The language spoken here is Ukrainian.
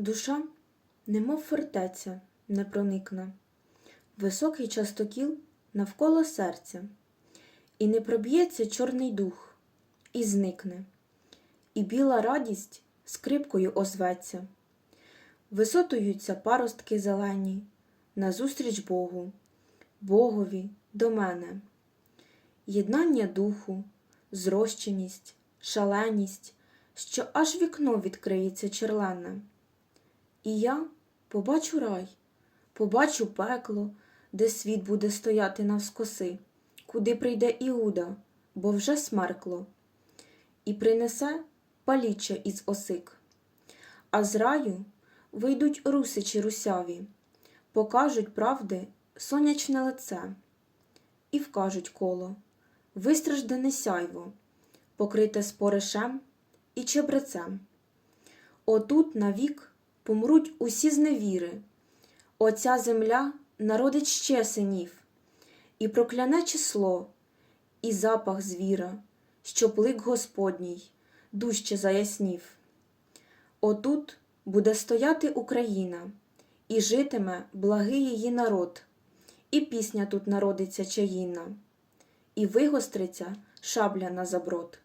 Душа, немов фортеця, не проникне, високий частокіл навколо серця, і не проб'ється чорний дух, і зникне, і біла радість скрипкою озветься. Висотуються паростки зелені, назустріч Богу, Богові до мене. Єднання духу, зрощеність, шаленість, що аж вікно відкриється черлене. І я побачу рай, побачу пекло, де світ буде стояти навскоси, куди прийде Іуда, бо вже смеркло, і принесе паліччя із осик. А з раю вийдуть русичі русяві, покажуть правди сонячне лице, і вкажуть коло, вистраждане сяйво, покрите споришем і чебрецем. Отут навік помруть усі зневіри, оця земля народить ще синів, і прокляне число, і запах звіра, що плик Господній дужче заяснів. Отут буде стояти Україна, і житиме благий її народ, і пісня тут народиться чаїна, і вигостриться шабля на заброд.